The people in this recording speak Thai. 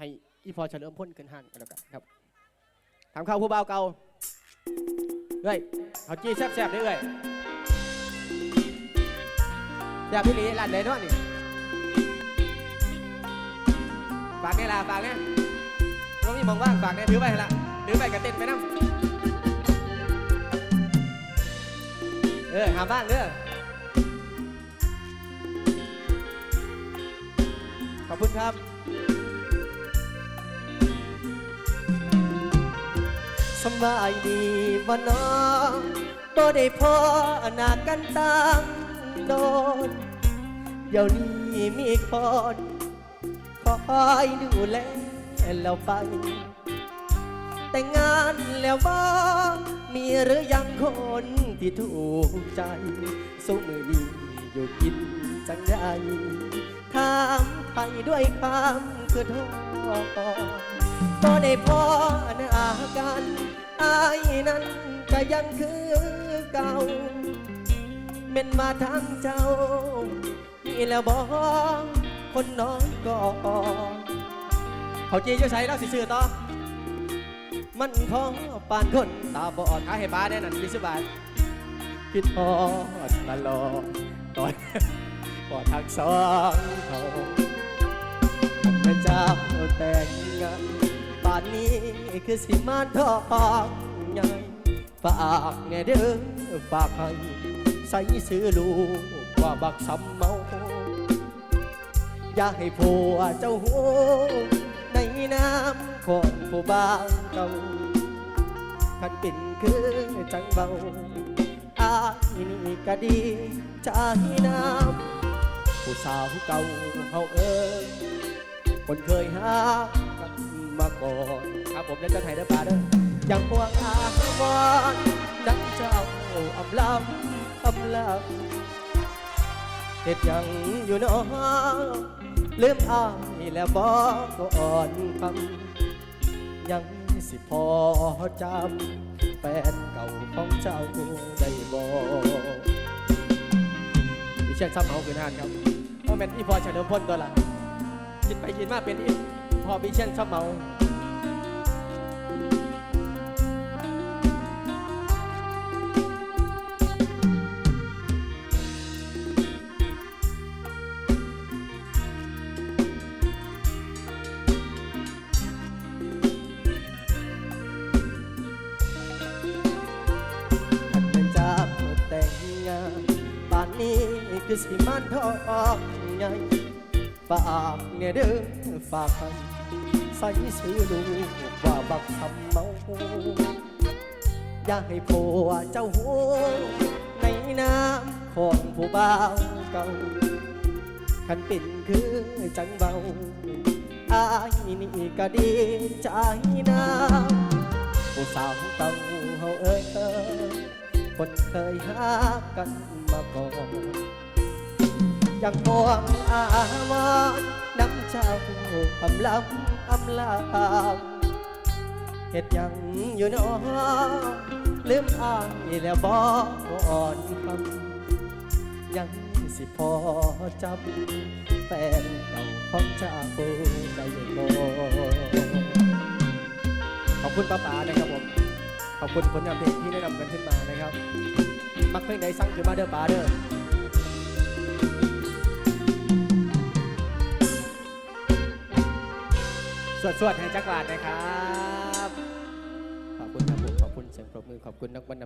ให้อีพอเฉลิมพลขึ้นห้านกันแล้วกันครับทำข้าวผู้บ่าวเก่าเอ้ยเขาจี้แซ่บๆได้เอ้ยแซ่บพี่ลีร้านไหนเนาะนี่ฝากเนี่ยล่ะฝากเนี่ยเรามีมองว่างฝากเนี่ยถือไปให้ละถือไปกับเต้นไปน้ำเออหาบ้างเด้อขอบคุณครับ สบายดีบ่น้องบ่ได้พอหน้ากันตั้งโดนเดี๋ยวนี้มีคนคอยดูแลแล้วไป แต่งงานแล้วบ่ามีหรือยังคนที่ถูกใจสู้มือนี้อยู่กินจังไดถามไปด้วยความคือทษบ่ได้พอายนั้นก็ยังคือเก่าเม่นมาทางเจ้า นี่แล้วบอกคนน้องก่อนเขาจีจะใช้แล้วสิซื้อต่อ มันของปานคนตาบอดขายให้ป้าแน่นอนมีสิบบาทคิดทอดตลอดตอนกอดทักสองเขาพระเจ้าแต่งงาน ป่านนี้คือสิมาทองใหญ่ฝากแน่เด้อฝากให้ใส่ซื้อลูกว่าบักสำเมา อย่าให้ผัวเจ้าหูในน้ำของผู้บ่าวเก่าขันเป็นคือจังเบาอายนี่ก็ดีใจน้ำผู้สาวเก่าเฮาเอ้ยคนเคยหา มาก่อนครับผมแล้วจะถ่ายเด้อป้าเด้ออย่างพวงอาวอนดังเจ้าอำลำอำลำเฮ็ดยังอยู่เน้อลืมอายแล้วบอกก่อนคำยังสิพอจำแฟนเก่าของเจ้าได้บอกดิฉันซ้ำเมาคืนหานครับเพราะแม่นอีพอเฉลิมพลตัวละคิดไปคิดมาเป็นอี อบิเช่นซ้ำเมาขันเป็นจ้าแต่งงานป่านนี้คือสิมันทองใหญ่ฝากเนี่ยเด้อฝากให้ ใสซื้อลูกว่าบักทำเมาอย่าให้ผัวเจ้าหูในน้ำของผู้บ่าวเก่าขันเป็นคือจังเบาอายนี่ก็ดีใจนะผู้สาวเก่าเฮาเอ้ยเอ้ยคนเคยหากันมาก่อนยังพวงอาวอน เจ้าอำลำอำลำเฮ็ดยังอยู่นอลืมอายแล้วบอกอ่อนคำยังสิพอจำแฟนเก่าของเจ้าได้บ่ขอบคุณป้าป๋านะครับผม ขอบคุณผลงานเพลงที่ได้นำกันขึ้นมานะครับ มักเพลงไหนสั่งคือมาเด้อป๋าเด้อ สวดสวดๆให้จักรวาลนะครับ ขอบคุณครับผม ขอบคุณเสียงปรบมือ ขอบคุณนักบรรณ